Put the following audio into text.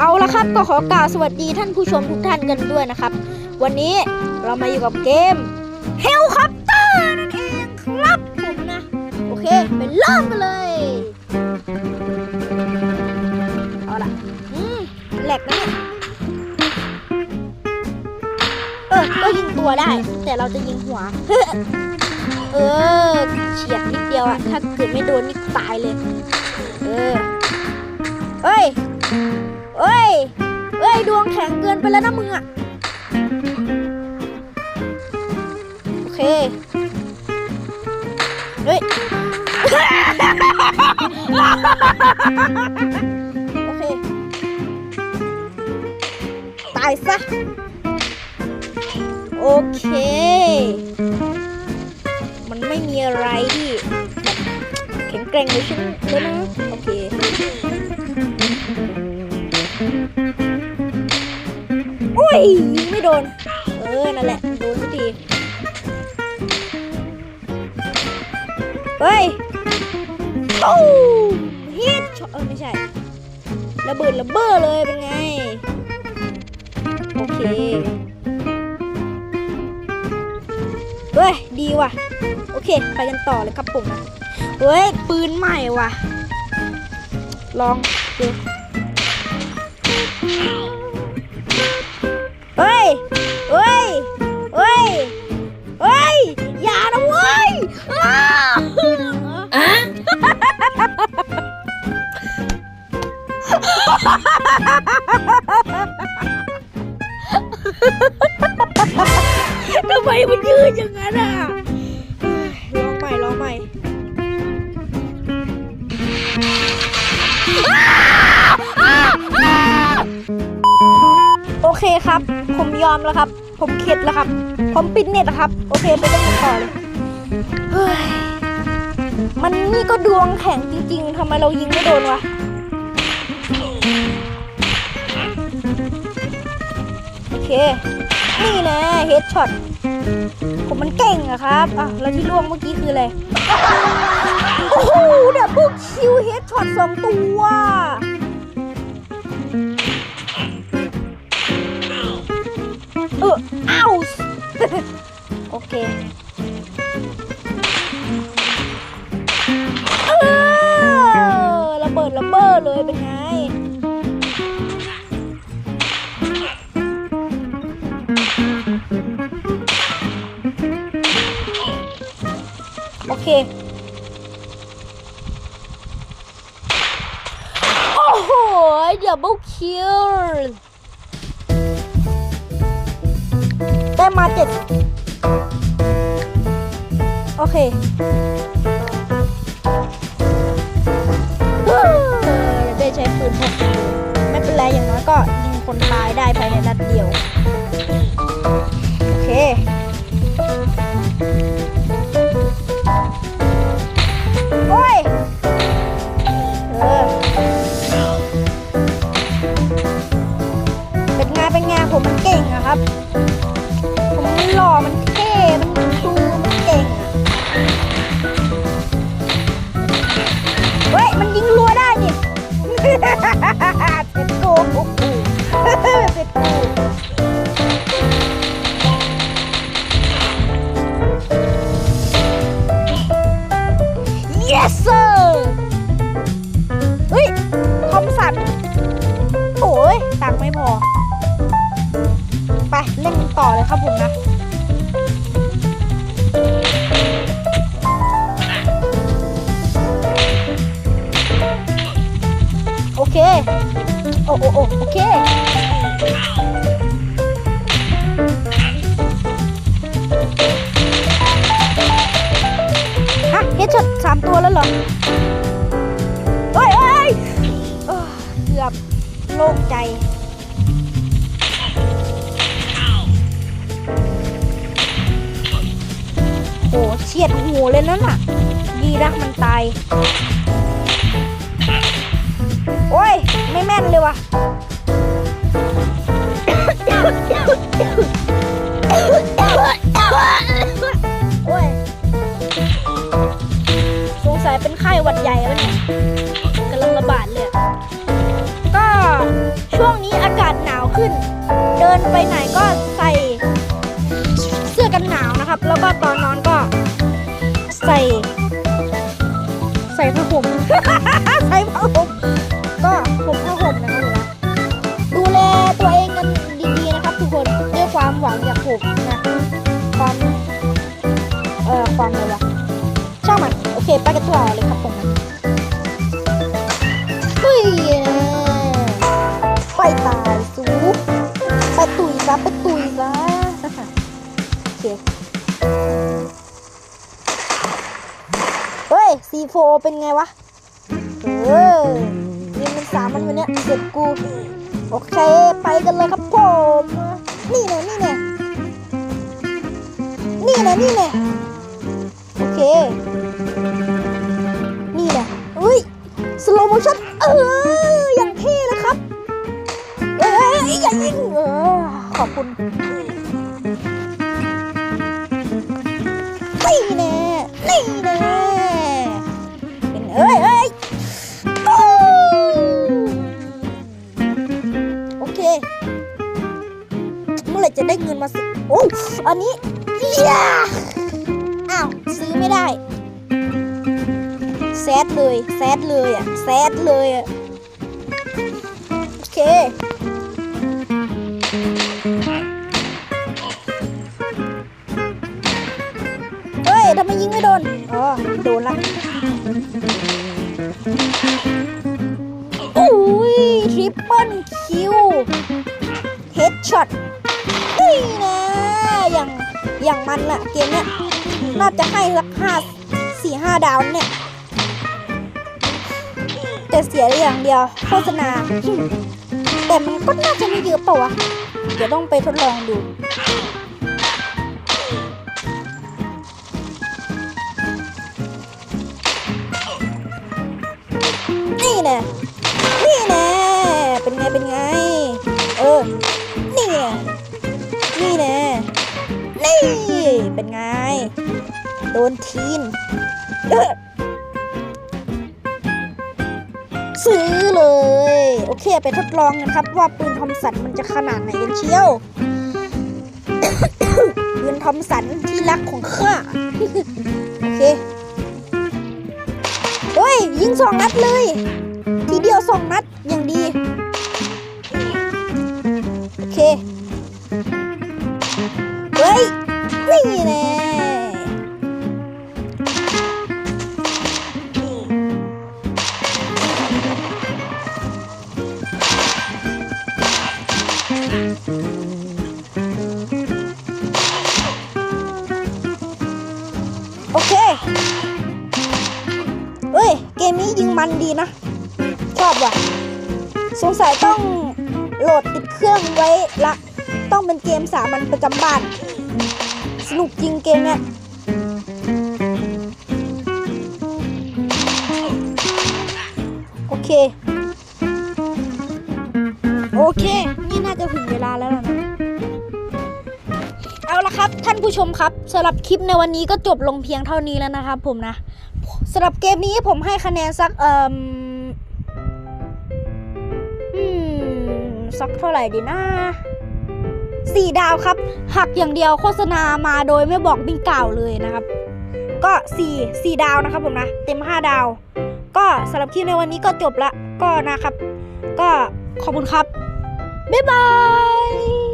เอาละครับก็ขอกล่าวสวัสดีท่านผู้ชมทุกท่านกันด้วยนะครับ วันนี้เรามาอยู่กับเกม h e l c o p t e r นั่นเองครับผมนะ โอเคไปเริ่มกันเลย เอาล่ะอืมแหลกนะเนี่ยเออ ก็ยิงตัวได้ แต่เราจะยิงหัว เออเฉียดนิดเดียวอะถ้าเกิดไม่โดนนี่ตายเลย เออเอ้ย เอ้ย เอ้ย ดวงแข็งเกินไปแล้วนะมึงอะโอเค เฮ้ย โอเค ตายซะ โอเค มันไม่มีอะไรที่แข็งแกร่งเลยใช่ไหมเลยนะ ยยิงไม่โดน เออ นั่นแหละ โดนทุกที เฮ้ยตู้ฮิตช็อตเออ ไม่ใช่ ระเบิดระเบ้อเลยเป็นไง โอเค เฮ้ย ดีว่ะ โอเค ไปกันต่อเลยครับผมเฮ้ย ปืนใหม่ว่ะ ลองดู ทำไมมันยืดอย่างนั้นอะลองใหม่ลองใหม่โอเคครับ ผมยอมแล้วครับ ผมเข็ดแล้วครับ ผมปิดเน็ตแล้วครับ โอเคไปเล่นกันต่อเลย เฮ้ย มันนี่ก็ดวงแข็งจริงๆทำไมเรายิงไม่โดนวะ โอเค นี่นะเฮดช็อต ผมมันเก่งอะครับ อะ แล้วที่ล่วงเมื่อกี้คืออะไร โอ้โหดับเบิลคิวเฮดช็อตสองตัวเอออ้าวโอเค โอเค โอ้โหดับเบิลคิวได้มาเจ็ดโอเคเฮ้ยได้ใช้ปืนพกไม่เป็นไรอย่างน้อยก็ยิงคนตาย เป็นโกงเป็นโกง yes sir เฮ้ยทอมสันโอ้ยตังไม่พอ ไป เล่นต่อเลยครับผมนะ โอเคฮะเฮดช็อตสามตัวแล้วเหรอเฮ้ยเฮ้ยเกือบโล่งใจโหเฉียดหูเลยนั่นน่ะ ดีนะมันตาย โอ้ย ไม่แม่นเลยว่ะ โอ้ยสงสัยเป็นไข้หวัดใหญ่แล้วเนี่ยกำลังระบาดเลยอะก็ช่วงนี้อากาศหนาวขึ้น เดินไปไหนก็ใส่ เสื้อกันหนาวนะครับ แล้วก็ตอนนอนก็ ใส่ ใส่ผ้าห่ม เคไปกันต่อเลยครับผมเฮ้ยไปตายสูไปตุยซะไปตุยซะโอเคเฮ้ยซีโฟเป็นไงวะเออนี่มันสามมันวันเนี้ยเสร็จกู โอเค ไปกันเลยครับผม นี่แน่นี่แน่นี่แน่นี่แน่โอเคนี่แหละอุ้ย สโลโมชั่นเอออย่างเท่เลยครับ เอ้ยอย่ายิงเออขอบคุณนี่แน่นี่แน่เป็นเอ้ยเอ้ยโอเค เมื่อไหร่จะได้เงินมาสิโอ้อันนี้เย้อ้าว ซื้อไม่ได้ ดเลยแซดเลยอะแซดเลยอะโอเคเฮ้ยทำไมยิงไม่โดนอ๋อโดนละโอ้ยทริปเปิลคิวเฮดช็อตนี่นะอย่างอย่างมันอะเกมเนี้ยน่าจะให้สักห้าสี่ห้าดาวเนี่ย แต่เสียอย่างเดียวโฆษณา แต่มันก็น่าจะไม่เยอะปล่าวะ เดี๋ยวต้องไปทดลองดูนี่แน่นี่แน่เป็นไง เป็นไง เออ นี่แน่นี่แน่นี่ เป็นไง โดนทีนเออ ซื้อเลย โอเค ไปทดลองกันครับ ว่าปืนทอมสันมันจะขนาดไหนกันเชียว ปืนทอมสันที่รักของข้า โอเค เฮ้ย ยิงสองนัดเลย ทีเดียวสองนัดอย่างดี โอเค เฮ้ย เกมนี้ยิงมันดีนะ ชอบว่ะ สงสัยต้องโหลดติดเครื่องไว้ละ ต้องเป็นเกมสามัญประจำบ้าน สนุกจริงเกมเนี้ยโอเค โอเค นี่น่าจะถึงเวลาแล้วล่ะนะ เอาละครับ ท่านผู้ชมครับสำหรับคลิปในวันนี้ก็จบลงเพียงเท่านี้แล้วนะครับผมนะสำหรับเกมนี้ผมให้คะแนนสักเอ่มอืมสักเท่าไหร่ดีนะสี่ดาวครับ หักอย่างเดียวโฆษณามาโดยไม่บอกไม่กล่าเลยนะครับ ก็สี่สี่ดาวนะครับผมนะ เต็มห้าดาว ก็สำหรับคลิปในวันนี้ก็จบละก็นะครับ ก็ขอบคุณครับ 拜拜